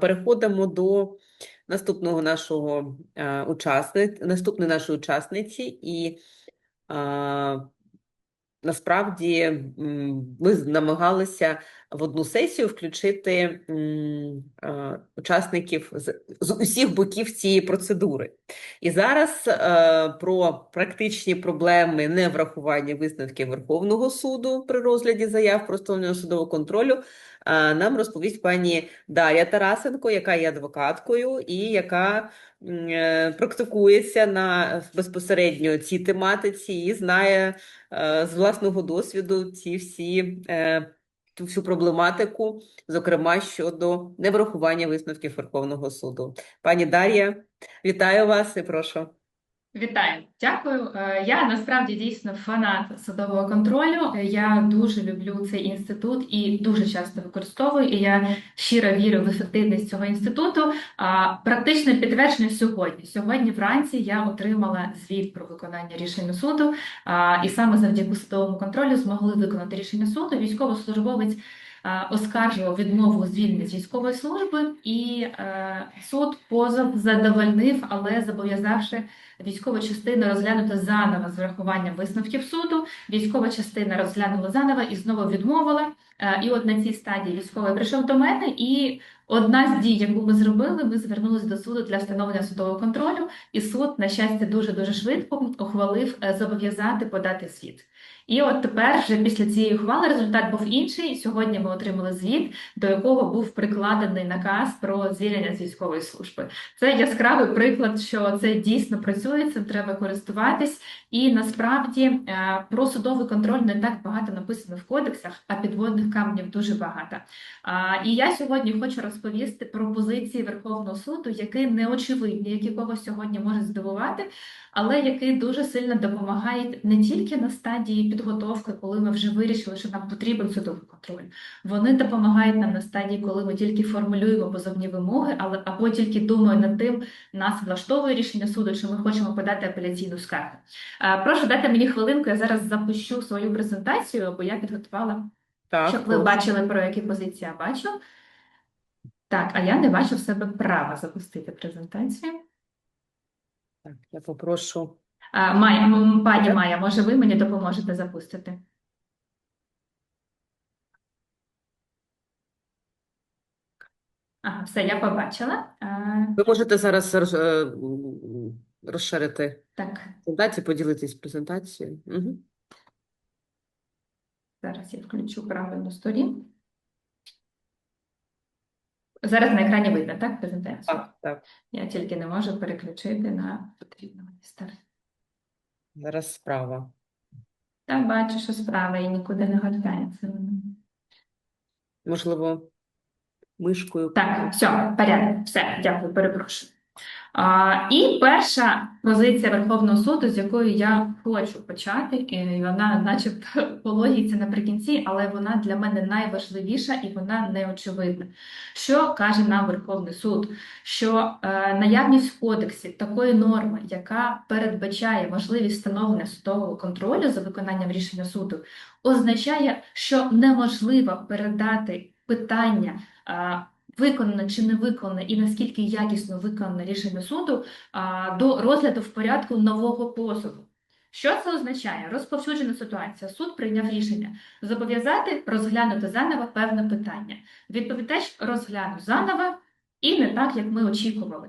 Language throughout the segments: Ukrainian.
Переходимо до наступного нашого а, наступної нашої учасниці, і насправді ми намагалися в одну сесію включити учасників з, з усіх боків цієї процедури. І зараз е, про практичні проблеми неврахування висновків Верховного суду при розгляді заяв про встановлення судового контролю нам розповість пані Дар'я Тарасенко, яка є адвокаткою і яка е, практикується на безпосередньо цій тематиці і знає е, з власного досвіду ці всі е, всю проблематику, зокрема щодо неврахування висновків Верховного суду. Пані Дар'я, вітаю вас і прошу. Вітаю, дякую. Е, Я насправді дійсно фанат судового контролю. Е, Я дуже люблю цей інститут і дуже часто використовую. І я щиро вірю в ефективність цього інституту. А практичне підтвердження сьогодні. Сьогодні вранці я отримала звіт про виконання рішення суду, і саме завдяки судовому контролю змогли виконати рішення суду. Військовослужбовець оскаржував відмову у звільненні з військової служби, і е, суд позов задовольнив, але зобов'язавши військову частину розглянути заново з врахуванням висновків суду. Військова частина розглянула заново і знову відмовила. Е, І от на цій стадії військовий прийшов до мене, і одна з дій, яку ми зробили, ми звернулися до суду для встановлення судового контролю, і суд, на щастя, дуже дуже швидко ухвалив е, зобов'язати подати звіт. І от тепер, вже після цієї ухвали, результат був інший. Сьогодні ми отримали звіт, до якого був прикладений наказ про звільнення з військової служби. Це яскравий приклад, що це дійсно працює, цим треба користуватись. І насправді е, про судовий контроль не так багато написано в кодексах, а підводних каменів дуже багато. І я сьогодні хочу розповісти про позиції Верховного суду, які неочевидні, які когось сьогодні можуть здивувати, але які дуже сильно допомагають не тільки на стадії підготовки, коли ми вже вирішили, що нам потрібен судовий контроль. Вони допомагають нам на стадії, коли ми тільки формулюємо позовні вимоги, але або тільки думаємо над тим, нас влаштовує рішення суду, чи ми хочемо подати апеляційну скаргу. Е, Прошу дати мені хвилинку, я зараз запущу свою презентацію, бо я підготувала, Так, щоб ви бачили, про які позиції я бачу. Так, а я не бачу в себе права запустити презентацію. Так, я попрошу. Майя, пані. Майя, може ви мені допоможете запустити? Ага, все, я побачила. А, Ви можете зараз роз- е, розширити так, презентацію, поділитись презентацією. Угу. зараз я включу правильну сторінку. Зараз на екрані видно, так, презентацію? Так, так. Я тільки не можу переключити на потрібну мені. Зараз справа. Та бачу, що справа і нікуди не гортається. Можливо, мишкою. Так, все, порядок, все, дякую, перепрошую. І перша позиція Верховного суду, з якою я хочу почати, і вона, начебто, по логіці наприкінці, але вона для мене найважливіша і вона неочевидна. Що каже нам Верховний суд? Що е, наявність в кодексі такої норми, яка передбачає можливість встановлення судового контролю за виконанням рішення суду, означає, що неможливо передати питання. Виконане чи не виконане, і наскільки якісно виконане рішення суду до розгляду в порядку нового позову. Що це означає? Розповсюджена ситуація. Суд прийняв рішення зобов'язати розглянути заново певне питання. Відповідач розглянув заново і не так, як ми очікували.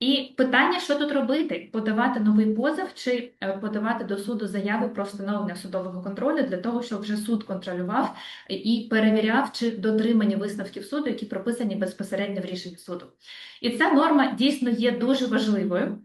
І питання, що тут робити: подавати новий позов чи е, подавати до суду заяви про встановлення судового контролю для того, щоб вже суд контролював і перевіряв, чи дотримані висновків суду, які прописані безпосередньо в рішенні суду. І ця норма дійсно є дуже важливою,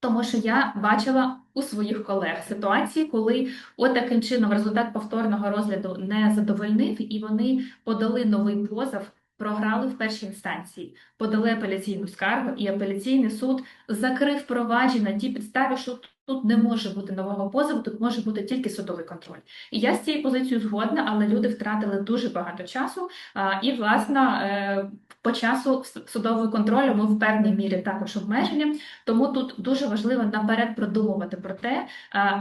тому що я бачила у своїх колег ситуації, коли от таким чином результат повторного розгляду не задовольнив, і вони подали новий позов. Програли в першій інстанції, подали апеляційну скаргу, і апеляційний суд закрив провадження на тій підставі, що Тут не може бути нового позову, тут може бути тільки судовий контроль. І я з цією позицією згодна, але люди втратили дуже багато часу. І, власне, е, по часу судового контролю ми в певній мірі також обмежені. Тому тут дуже важливо наперед продумувати про те,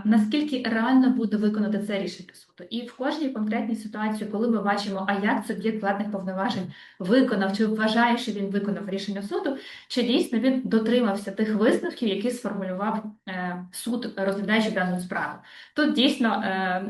наскільки реально буде виконати це рішення суду. І в кожній конкретній ситуації, коли ми бачимо, а як суб'єкт владних повноважень виконав чи вважає, що він виконав рішення суду, чи дійсно він дотримався тих висновків, які сформулював е, суд, розглядаючи дану справу. Тут дійсно е,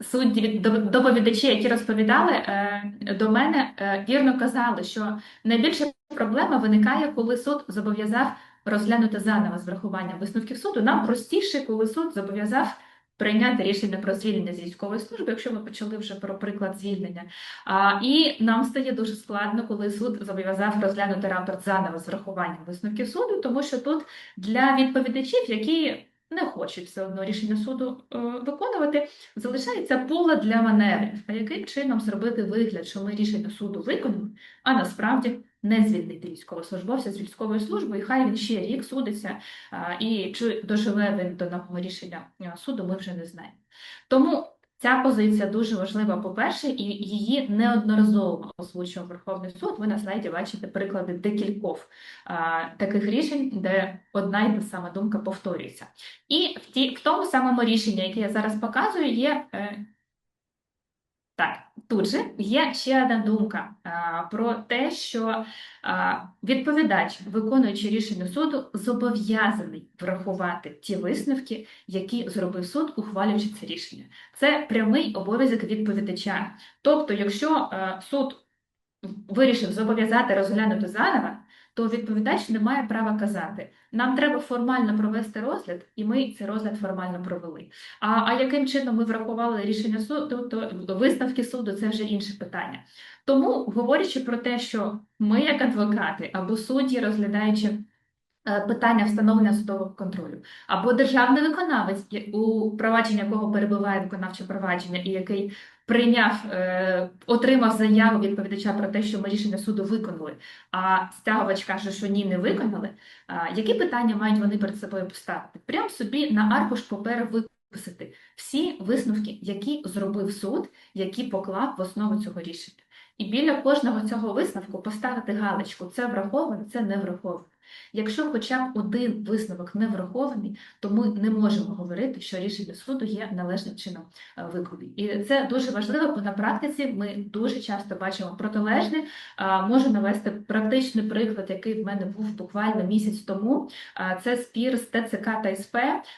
судді до- доповідачі, які розповідали е, до мене, е, вірно казали, що найбільша проблема виникає, коли суд зобов'язав розглянути заново з врахуванням висновків суду. Нам простіше, коли суд зобов'язав. Прийняти рішення про звільнення з військової служби, якщо ми почали вже про приклад звільнення. А, і нам стає дуже складно, коли суд зобов'язав розглянути рапорт заново з врахуванням висновків суду, тому що тут для відповідачів, які не хочуть все одно рішення суду е, виконувати, залишається поле для маневрів. А яким чином зробити вигляд, що ми рішення суду виконали, а насправді не звільнити військовослужбовця з військової служби, і хай він ще рік судиться, і чи доживе він до нового рішення е, суду, ми вже не знаємо. Тому Ця позиція дуже важлива, по-перше, і її неодноразово озвучував Верховний суд. Ви на слайді бачите приклади декількох таких рішень, де одна й та сама думка повторюється. І в, ті, в тому самому рішенні, яке я зараз показую, є. Е, так, тут же є ще одна думка а, про те, що а, відповідач, виконуючи рішення суду, зобов'язаний врахувати ті висновки, які зробив суд, ухвалюючи це рішення. Це прямий обов'язок відповідача. Тобто, якщо е, суд вирішив зобов'язати розглянути заново, то відповідач не має права казати: нам треба формально провести розгляд, і ми цей розгляд формально провели. А, а яким чином ми врахували рішення суду, то висновки суду це вже інше питання. Тому, говорячи про те, що ми, як адвокати або судді, розглядаючи е, питання встановлення судового контролю, або державний виконавець, у провадженні якого перебуває виконавче провадження, і який прийняв, е, отримав заяву відповідача про те, що ми рішення суду виконали, а стягувач каже, що ні, не виконали. Які питання мають вони перед собою поставити? Прям собі на аркуш паперу виписати всі висновки, які зробив суд, які поклав в основу цього рішення. І біля кожного цього висновку поставити галочку: це враховано, це не враховано. Якщо хоча б один висновок не врахований, то ми не можемо говорити, що рішення суду є належним чином е, виконані. І це дуже важливо, бо на практиці ми дуже часто бачимо протилежне. Можу навести практичний приклад, який в мене був буквально місяць тому. Це спір з ТЦК та СП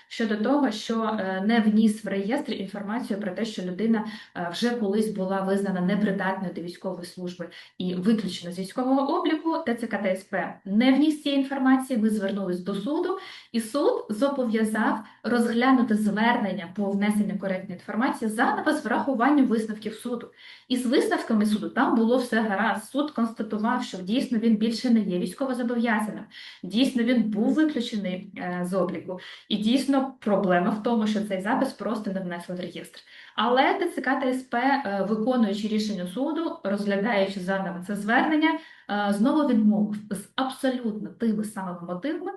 щодо того, що е, не вніс в реєстр інформацію про те, що людина е, вже колись була визнана непридатною до військової служби і виключена з військового обліку. ТЦК та СП не вніс цієї інформації. Ми звернулись до суду, і суд зобов'язав розглянути звернення по внесенню коректної інформації заново з врахуванням висновків суду. І з висновками суду там було все гаразд. Суд констатував, що дійсно він більше не є військовозобов'язаним. Дійсно, він був виключений е, з обліку. І дійсно проблема в тому, що цей запис просто не внесли в реєстр. Але ТЦК та СП, е, виконуючи рішення суду, розглядаючи заново це звернення, е, знову відмовив з абсолютно тими самими мотивами,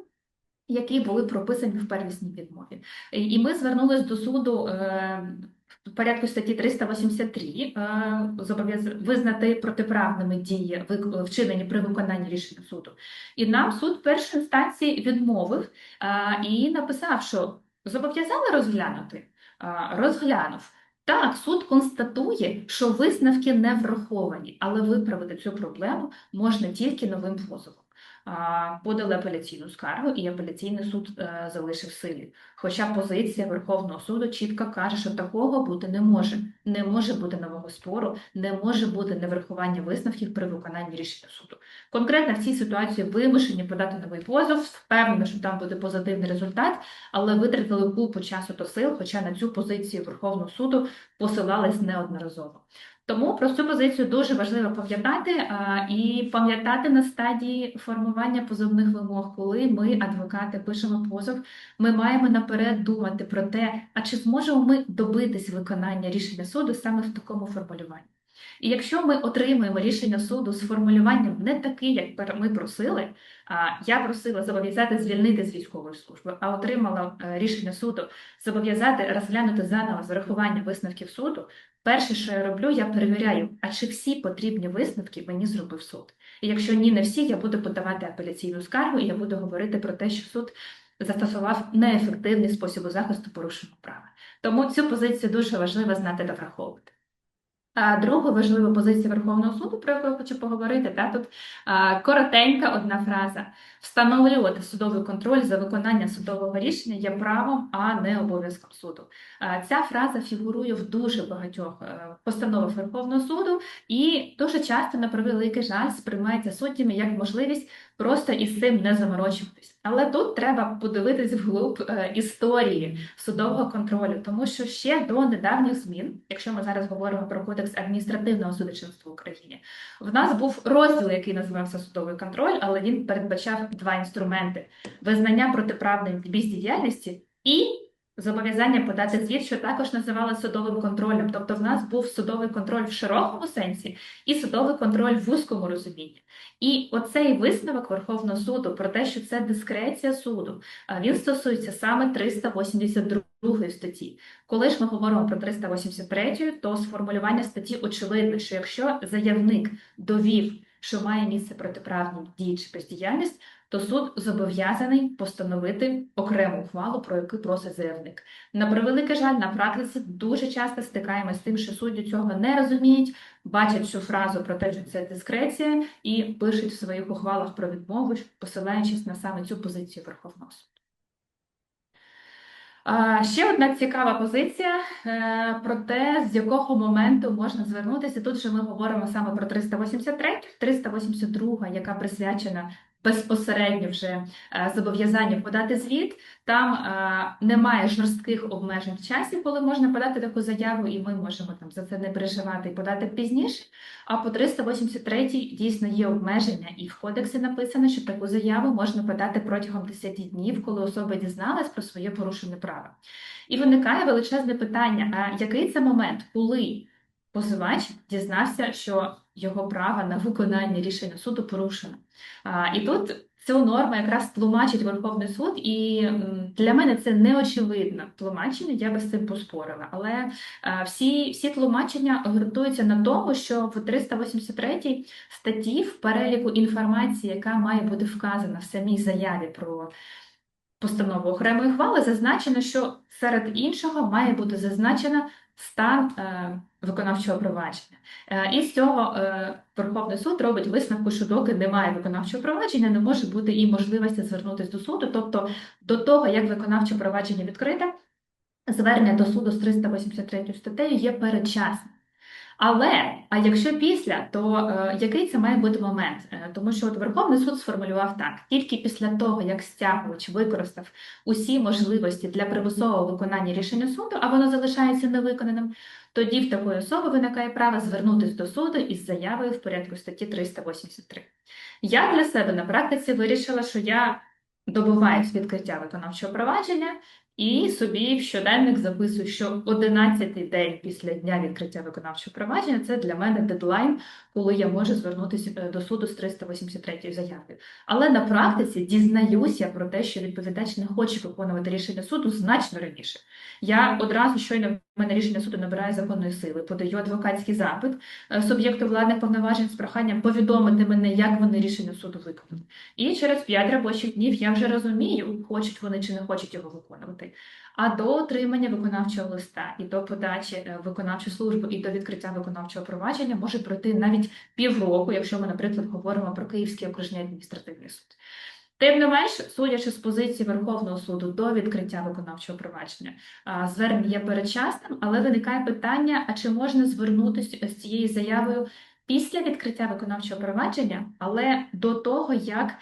які були прописані в первісній відмові. І ми звернулись до суду е, в порядку статті 383, е, зобов'яз визнати протиправними дії, вчинені при виконанні рішення суду. І нам суд першої інстанції відмовив і написав, що зобов'язали розглянути, розглянув. Так, суд констатує, що висновки не враховані, але виправити цю проблему можна тільки новим позовом. Подали апеляційну скаргу, і апеляційний суд е, залишив силі. Хоча позиція Верховного суду чітко каже, що такого бути не може. Не може бути нового спору, не може бути неврахування висновків при виконанні рішення суду. Конкретно в цій ситуації вимушені подати новий позов, впевнені, що там буде позитивний результат, але витратили купу часу та сил, хоча на цю позицію Верховного суду посилались неодноразово. Тому про цю позицію дуже важливо пам'ятати а, і пам'ятати на стадії формування позовних вимог, коли ми, адвокати, пишемо позов, ми маємо наперед думати про те, а чи зможемо ми добитись виконання рішення суду саме в такому формулюванні. І якщо ми отримуємо рішення суду з формулюванням не таке, як ми просили, а я просила зобов'язати звільнити з військової служби, а отримала е, рішення суду зобов'язати розглянути заново з висновків суду. Перше, що я роблю, я перевіряю, а чи всі потрібні висновки мені зробив суд. І якщо ні, не всі, я буду подавати апеляційну скаргу, і я буду говорити про те, що суд застосував неефективний спосіб захисту порушеного права. Тому цю позицію дуже важливо знати та враховувати. Друга важлива позиція Верховного суду, про яку я хочу поговорити, та тут коротенька одна фраза: встановлювати судовий контроль за виконання судового рішення є правом, а не обов'язком суду. А, ця фраза фігурує в дуже багатьох е, постановах Верховного суду і дуже часто, на превеликий жаль, сприймається суддями як можливість просто із цим не заморочуватись. Але тут треба подивитись вглуб е, історії судового контролю, тому що ще до недавніх змін, якщо ми зараз говоримо про кодекс адміністративного судочинства в Україні, в нас був розділ, який називався судовий контроль, але він передбачав два інструменти: визнання протиправної бездіяльності і зобов'язання подати звіт, що також називали судовим контролем. Тобто, в нас був судовий контроль в широкому сенсі і судовий контроль в вузькому розумінні. І оцей висновок Верховного суду про те, що це дискреція суду, він стосується саме 382 статті. Коли ж ми говоримо про 383, то з формулювання статті очевидно, що якщо заявник довів, що має місце протиправні дії чи бездіяльність, то суд зобов'язаний постановити окрему ухвалу, про яку просить заявник. На превеликий жаль, на практиці дуже часто стикаємося з тим, що судді цього не розуміють, бачать цю фразу про те, що це дискреція, і пишуть в своїх ухвалах про відмову, посилаючись на саме цю позицію Верховного суду. Ще одна цікава позиція е, про те, з якого моменту можна звернутися. Тут же ми говоримо саме про 383, 382, яка присвячена безпосередньо вже е, зобов'язанню подати звіт. Там е, немає жорстких обмежень в часі, коли можна подати таку заяву, і ми можемо там за це не переживати і подати пізніше. А по 383 дійсно є обмеження, і в кодексі написано, що таку заяву можна подати протягом 10 днів, коли особа дізналась про своє порушене право. І виникає величезне питання: а який це момент, коли позивач дізнався, що його право на виконання рішення суду порушено? І тут цю норму якраз тлумачить Верховний суд, і для мене це неочевидне тлумачення, я би з цим поспорила. Але всі, всі тлумачення ґрунтуються на тому, що в 383 статті в переліку інформації, яка має бути вказана в самій заяві про постанову окремої хвали, зазначено, що серед іншого має бути зазначено стан е, виконавчого провадження. Е, і з цього е, Верховний суд робить висновку, що доки немає виконавчого провадження, не може бути і можливості звернутися до суду. Тобто до того, як виконавче провадження відкрите, звернення до суду з 383 статтею є передчасним. Але а якщо після, то е, який це має бути момент? Е, тому що от Верховний суд сформулював так: тільки після того, як стягувач використав усі можливості для примусового виконання рішення суду, а воно залишається невиконаним, тоді в такої особи виникає право звернутися до суду із заявою в порядку статті 383. Я для себе на практиці вирішила, що я добиваюсь відкриття виконавчого провадження і собі в щоденник записую, що 11-й день після дня відкриття виконавчого провадження це для мене дедлайн, коли я можу звернутися е, до суду з 383 заявою. Але на практиці дізнаюся про те, що відповідач не хоче виконувати рішення суду значно раніше. Я одразу щойно в мене рішення суду набирає законної сили, подаю адвокатський запит е, суб'єкту владних повноважень з проханням повідомити мене, як вони рішення суду виконали. І через 5 робочих днів я вже розумію, хочуть вони чи не хочуть його виконувати. А до отримання виконавчого листа і до подачі е, в виконавчу службу і до відкриття виконавчого провадження може пройти навіть півроку, якщо ми, наприклад, говоримо про Київський окружний адміністративний суд. Тим не менш, судячи з позиції Верховного суду до відкриття виконавчого провадження, звернення є передчасним, але виникає питання: а чи можна звернутися з цією заявою після відкриття виконавчого провадження, але до того, як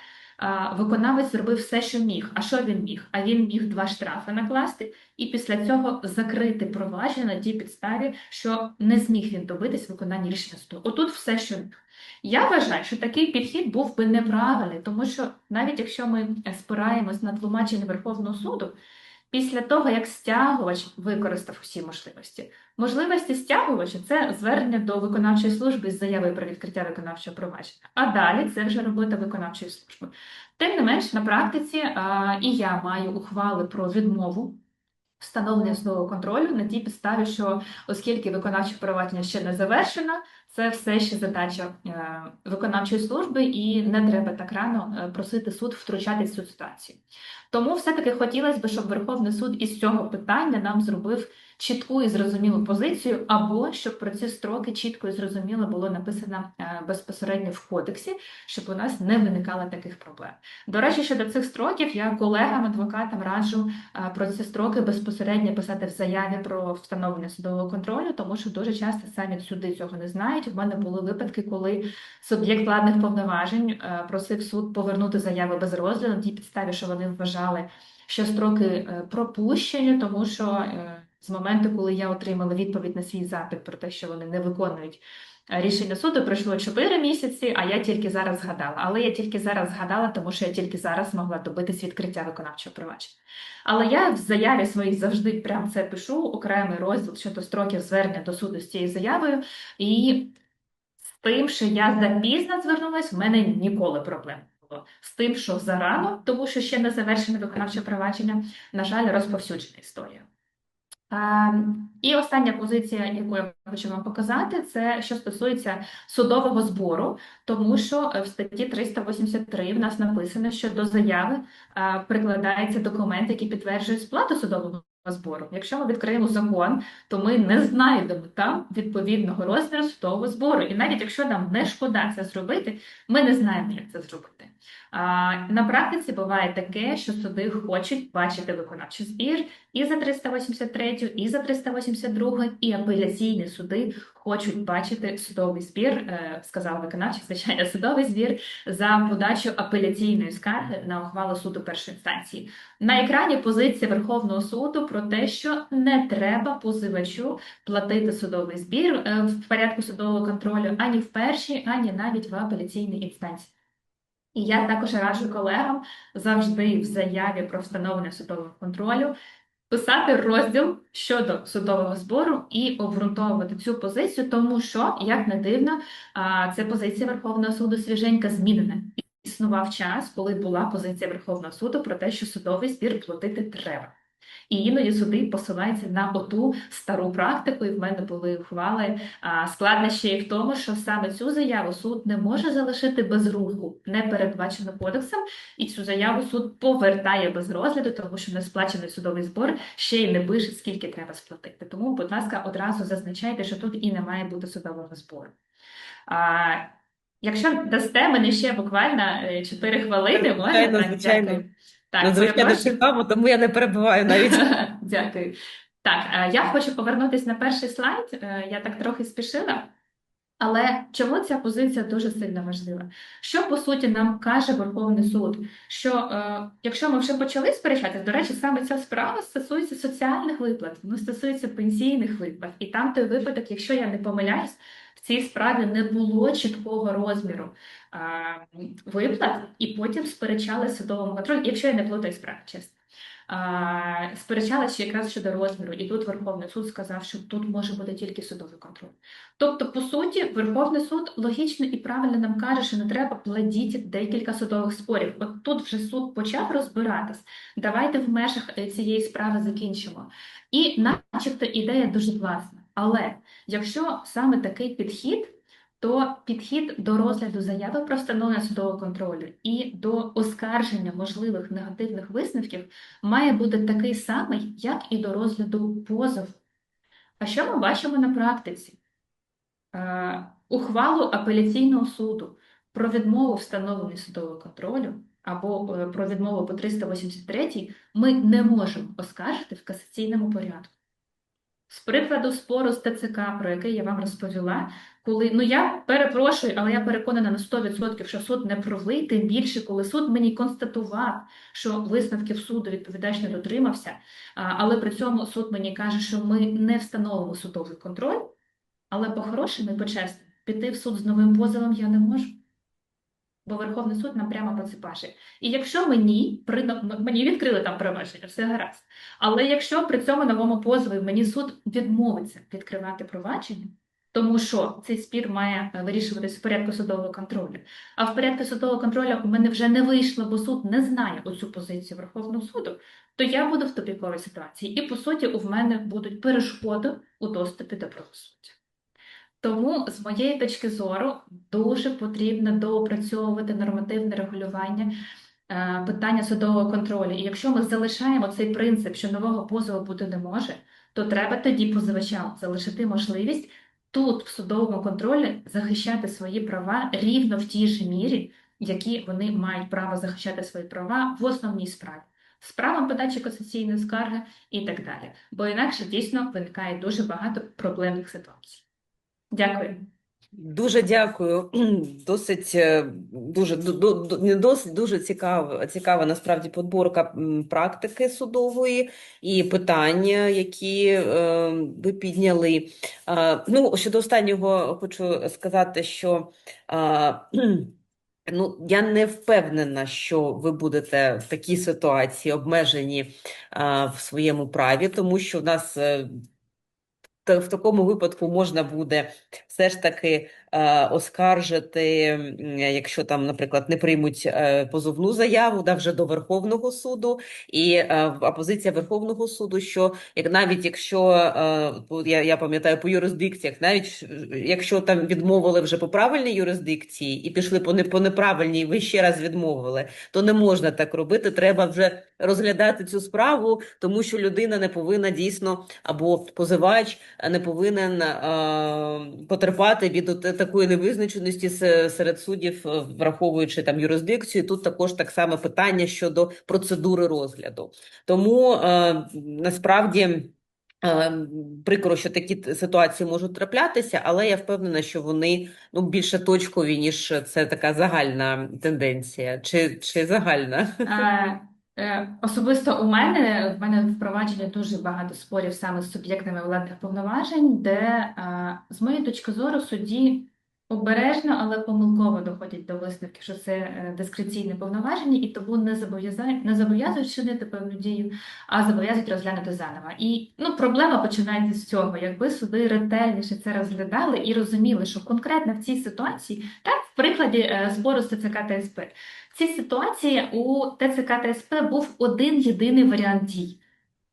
виконавець зробив все, що міг. А що він міг? А він міг два штрафи накласти і після цього закрити провадження на тій підставі, що не зміг він добитись виконання рішення суду. Отут все, що міг. Я вважаю, що такий підхід був би неправильний, тому що навіть якщо ми спираємось на тлумачення Верховного суду, після того, як стягувач використав усі можливості. Можливості стягувача це звернення до виконавчої служби з заявою про відкриття виконавчого провадження. А далі це вже робота виконавчої служби. Тим не менш, на практиці а, і я маю ухвали про відмову встановлення основного контролю на тій підставі, що оскільки виконавче провадження ще не завершено, це все ще задача е, виконавчої служби, і не треба так рано е, просити суд втручатись цю ситуацію. Тому все-таки хотілося б, щоб Верховний суд із цього питання нам зробив чітку і зрозумілу позицію, або щоб про ці строки чітко і зрозуміло було написано е, безпосередньо в кодексі, щоб у нас не виникало таких проблем. До речі, щодо цих строків, я колегам, адвокатам раджу е, про ці строки безпосередньо писати в заяві про встановлення судового контролю, тому що дуже часто самі суди цього не знають. У мене були випадки, коли суб'єкт владних повноважень е, просив суд повернути заяву без розгляду на тій підставі, що вони вважали, що строки пропущені, тому що з моменту, коли я отримала відповідь на свій запит про те, що вони не виконують е, рішення суду, пройшло 4 місяці, а я тільки зараз згадала. Але я тільки зараз згадала, тому що я тільки зараз могла добитись відкриття виконавчого провадження. Але я в заяві своїй завжди прям це пишу, окремий розділ щодо строків звернення до суду з цією заявою. І з тим, що я запізно звернулася, в мене ніколи проблем. З тим, що зарано, тому що ще не завершене виконавче провадження, на жаль, розповсюджена історія. А, І остання позиція, яку я хочу вам показати, це що стосується судового збору, тому що е, в статті 383 в нас написано, що до заяви прикладається документ, який підтверджує сплату судового збору. Якщо ми відкриємо закон, то ми не знайдемо там відповідного розміру судового збору. І навіть якщо нам не шкода це зробити, ми не знаємо, як це зробити. А, На практиці буває таке, що суди хочуть бачити виконавчий збір і за 383, і за 382, і апеляційні суди хочуть бачити судовий збір, е, сказав виконавчий, звичайно, судовий збір за подачу апеляційної скарги на ухвалу суду першої інстанції. На екрані позиція Верховного суду про те, що не треба позивачу платити судовий збір е, в порядку судового контролю ані в першій, ані навіть в апеляційній інстанції. І я також раджу колегам завжди в заяві про встановлення судового контролю писати розділ щодо судового збору і обґрунтовувати цю позицію, тому що, як не дивно, це позиція Верховного суду свіженька змінена. Існував час, коли була позиція Верховного суду про те, що судовий збір платити треба. І іноді суди посилаються на оту стару практику, і в мене були ухвали. Складнощі в тому, що саме цю заяву суд не може залишити без руху, не передбачено кодексом, і цю заяву суд повертає без розгляду, тому що несплачений судовий збор ще й не пише, скільки треба сплатити. Тому, будь ласка, одразу зазначайте, що тут і не має бути судового збору. А, Якщо дасте мені ще буквально 4 е, хвилини, можна так, звичайно. дякую. Так, Надзвичайно перепрошую. цікаво, тому я не перебуваю навіть. Дякую. Так, е, я хочу повернутися на перший слайд. Е, Я так трохи спішила. Але чому ця позиція дуже сильно важлива? Що по суті нам каже Верховний суд? Що е, якщо ми вже почали сперечатися, до речі, саме ця справа стосується соціальних виплат, ну стосується пенсійних виплат, і там той випадок, якщо я не помиляюсь, в цій справі не було чіткого розміру е, виплат, і потім сперечали судовому контролю, якщо я не плутаю справи, чесно. Сперечалися якраз щодо розміру, і тут Верховний суд сказав, що тут може бути тільки судовий контроль. Тобто, по суті, Верховний суд логічно і правильно нам каже, що не треба плодіти декілька судових спорів. От тут вже суд почав розбиратись. Давайте в межах е, цієї справи закінчимо. І, начебто, ідея дуже класна. Але якщо саме такий підхід то підхід до розгляду заяви про встановлення судового контролю і до оскарження можливих негативних висновків має бути такий самий, як і до розгляду позову. А що ми бачимо на практиці? Е, ухвалу апеляційного суду про відмову встановлення судового контролю або е, про відмову по 383 ми не можемо оскаржити в касаційному порядку. З прикладу спору з ТЦК, про який я вам розповіла, коли ну я перепрошую, але я переконана на 100%, що суд не правий, тим більше, коли суд мені констатував, що висновків суду відповідач не дотримався, але при цьому суд мені каже, що ми не встановимо судовий контроль, але по-хорошому і по-чесному піти в суд з новим позовом я не можу. Бо Верховний суд нам прямо про це. І якщо мені при мені відкрили там провадження, все гаразд. Але якщо при цьому новому позові мені суд відмовиться відкривати провадження, тому що цей спір має е, вирішуватися в порядку судового контролю. А в порядку судового контролю у мене вже не вийшло, бо суд не знає оцю позицію Верховного суду, то я буду в тупіковій ситуації. І по суті, у мене будуть перешкоди у доступі до правосуддя. Тому, з моєї точки зору, дуже потрібно доопрацьовувати нормативне регулювання е, питання судового контролю. І якщо ми залишаємо цей принцип, що нового позову бути не може, то треба тоді позивачам залишити можливість тут, в судовому контролі, захищати свої права рівно в тій же мірі, які вони мають право захищати свої права в основній справі. З правом подачі касаційної скарги і так далі. Бо інакше дійсно виникає дуже багато проблемних ситуацій. Дякую. Дуже дякую. Досить е, дуже ду- ду- ду- не досить дуже цікава, цікава насправді подборка практики судової і питання, які е, ви підняли. Е, ну, щодо останнього хочу сказати, що ну, я не впевнена, що ви будете в такій ситуації обмежені е, в своєму праві, тому що в нас в такому випадку можна буде все ж таки оскаржити, якщо там, наприклад, не приймуть е, позовну заяву да, вже до Верховного суду, і е, а Верховного суду, що як навіть якщо е, я, я пам'ятаю по юрисдикціях, навіть е, якщо там відмовили вже по правильній юрисдикції і пішли по не по неправильній, ви ще раз відмовили, то не можна так робити. Треба вже розглядати цю справу, тому що людина не повинна дійсно або позивач е, не повинен е, потерпати від такої невизначеності серед суддів, е, враховуючи там юрисдикцію. Тут також так само питання щодо процедури розгляду. Тому е, насправді. е, Прикро, що такі ситуації можуть траплятися, але я впевнена, що вони ну більше точкові, ніж це така загальна тенденція, чи, чи загальна. Е, Особисто у мене в мене впровадження дуже багато спорів саме з суб'єктами владних повноважень, де, з моєї точки зору, судді обережно, але помилково доходять до висновки, що це е, дискреційне повноваження, і тому не зобов'язають не зобов'язують чинити певну дію, а зобов'язують розглянути заново. І ну, проблема починається з цього. Якби суди ретельніше це розглядали і розуміли, що конкретно в цій ситуації, так в прикладі е, збору з ТЦК та СП, в цій ситуації у ТЦК та СП був один єдиний варіант дій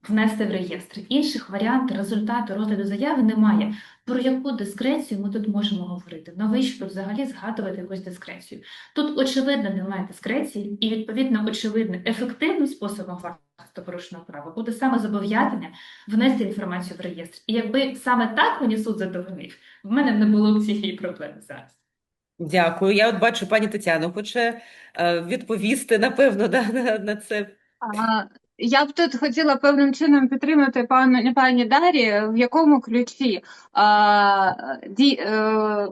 внести в реєстр. Інших варіантів результату розгляду заяви немає. Про яку дискрецію ми тут можемо говорити? Навіщо тут взагалі згадувати якусь дискрецію? Тут очевидно немає дискреції, і відповідно очевидно ефективним способом захисту порушеного права буде саме зобов'язання внести інформацію в реєстр. І якби саме так мені суд задовольнив, в мене б не було б цієї проблеми зараз. Дякую. Я от бачу, пані Тетяно хоче е, відповісти, напевно, да, на, на це. А, Я б тут хотіла певним чином підтримати пану пані Дарі, в якому ключі? А, ді, е,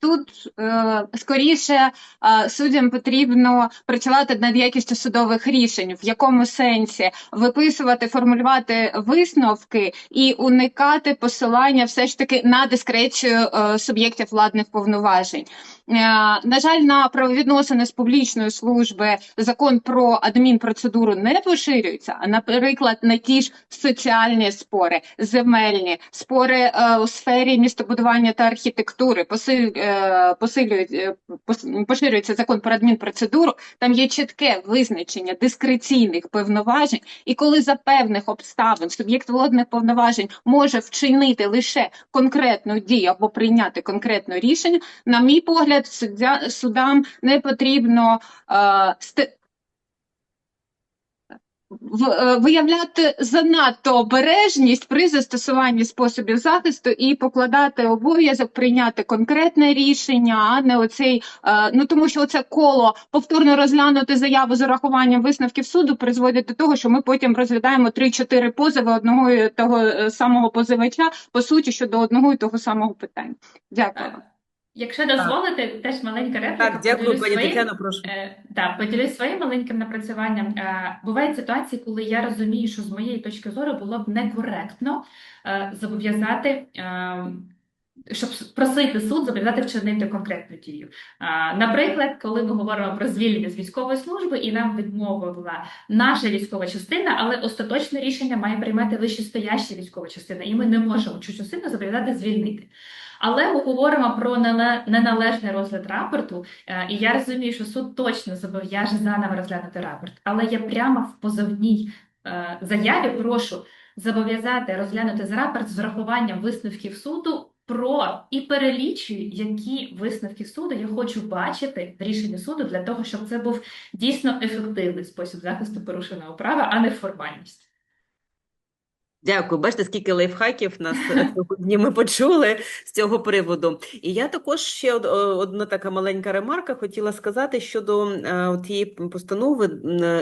тут е, скоріше е, суддям потрібно працювати над якістю судових рішень, в якому сенсі? Виписувати, формулювати висновки і уникати посилання все ж таки на дискрецію е, суб'єктів владних повноважень. Е, На жаль, на правовідносини з публічної служби закон про адмінпроцедуру не поширюється, а, наприклад, на ті ж соціальні спори, земельні, спори е, у сфері містобудування та архітектури, е, посилюють, поширюється закон про адмінпроцедуру, там є чітке визначення дискреційних повноважень, і коли за певних обставин суб'єкт владних повноважень може вчинити лише конкретну дію або прийняти конкретне рішення, на мій погляд, суддя, судам не потрібно е, сте- в- е, виявляти занадто обережність при застосуванні способів захисту і покладати обов'язок прийняти конкретне рішення, а не оцей, е, ну тому що оце коло повторно розглянути заяву з урахуванням висновків суду призводить до того, що ми потім розглядаємо 3-4 позови одного і того е, самого позивача, по суті, щодо одного і того самого питання. Дякую. Якщо дозволите, теж маленька репліка. Так, дякую, поділюсь пані своїм. Тетяно, прошу. Е, Так, поділюсь своїм маленьким напрацюванням. Е, Бувають ситуації, коли я розумію, що з моєї точки зору було б некоректно е, зобов'язати е, щоб просити суд зобов'язати вчинити конкретну дію. А, Наприклад, коли ми говоримо про звільнення з військової служби, і нам відмовила наша військова частина, але остаточне рішення має приймати вищестояща військова частина, і ми не можемо цю частину зобов'язати звільнити. Але ми говоримо про неналежний розгляд рапорту, е, і я розумію, що суд точно зобов'яже заново розглянути рапорт. Але я прямо в позовній е, заяві прошу зобов'язати розглянути з рапорт з врахуванням висновків суду про і перелічую, які висновки суду я хочу бачити в рішенні суду для того, щоб це був дійсно ефективний спосіб захисту порушеного права, а не формальність. Дякую. Бачите, скільки лайфхаків нас е, сьогодні ми почули з цього приводу. І я також ще одна така маленька ремарка хотіла сказати щодо е, тієї постанови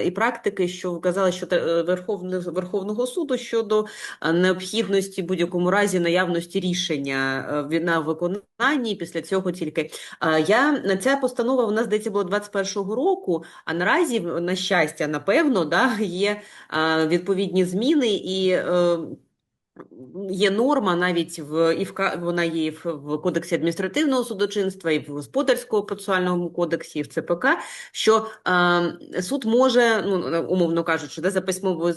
і практики, що вказала, що Верховного, Верховного суду щодо е, необхідності в будь-якому разі наявності рішення е, на виконанні, після цього тільки. Е, Я, ця постанова у нас, здається, була 21-го року, а наразі, на щастя, напевно, да, є відповідні зміни і е, є норма навіть в і в вона є в, в Кодексі адміністративного судочинства, і в Господарському процесуальному кодексі, і в ЦПК, що е, суд може, ну умовно кажучи, да, за письмовою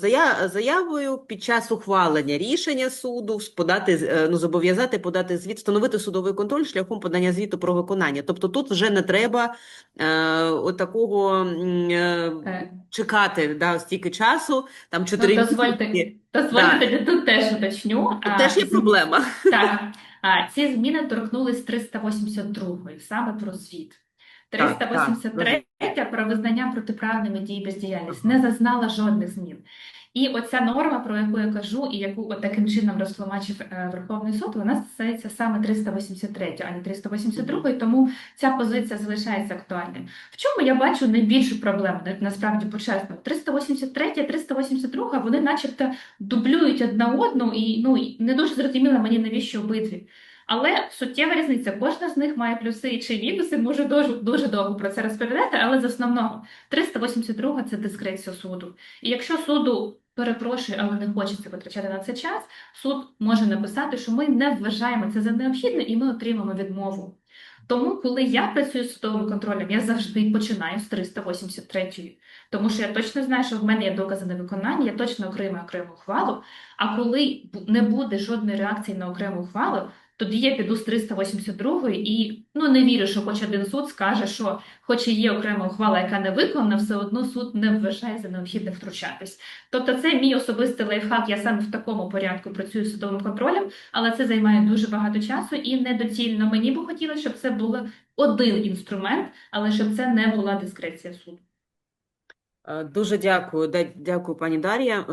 заявою під час ухвалення рішення суду подати е, ну зобов'язати подати звіт, встановити судовий контроль шляхом подання звіту про виконання. Тобто тут вже не треба е, отакого м, е, Е, чекати да, стільки часу, там Ну, 4 дозвольте, місяці. Дозвольте Да. тут теж уточню. Тут теж є проблема. Так, а, ці зміни торкнулись 382-ї, саме про звіт. Так, так, 383 про визнання протиправними дій бездіяльність не зазнала жодних змін. І оця норма, про яку я кажу, і яку от таким чином розтлумачив е, Верховний суд, вона стосується саме 383, а не 382, тому ця позиція залишається актуальною. В чому я бачу найбільшу проблему, насправді почесно? 383 382, вони начебто дублюють одна одну, і ну не дуже зрозуміло мені навіщо обидві. Але суттєва різниця. Кожна з них має плюси чи мінуси. Можу дуже, дуже довго про це розповідати, але з основного 382 це дискреція суду. І якщо суду перепрошую, але не хочеться витрачати на це час, суд може написати, що ми не вважаємо це за необхідне, і ми отримаємо відмову. Тому, коли я працюю з судовим контролем, я завжди починаю з 383 тому що я точно знаю, що в мене є докази на виконання, я точно отримаю окрему хвалу. А коли не буде жодної реакції на окрему ухвалу, тоді я піду з 382 і ну не вірю, що хоч один суд скаже, що хоч і є окрема ухвала, яка не виконана, все одно суд не вважає за необхідне втручатись. Тобто, це мій особистий лайфхак. Я саме в такому порядку працюю з судовим контролем, але це займає дуже багато часу і недоцільно. Мені би хотілося, щоб це був один інструмент, але щоб це не була дискреція суду. Е, Дуже дякую. Дякую, пані Дар'я.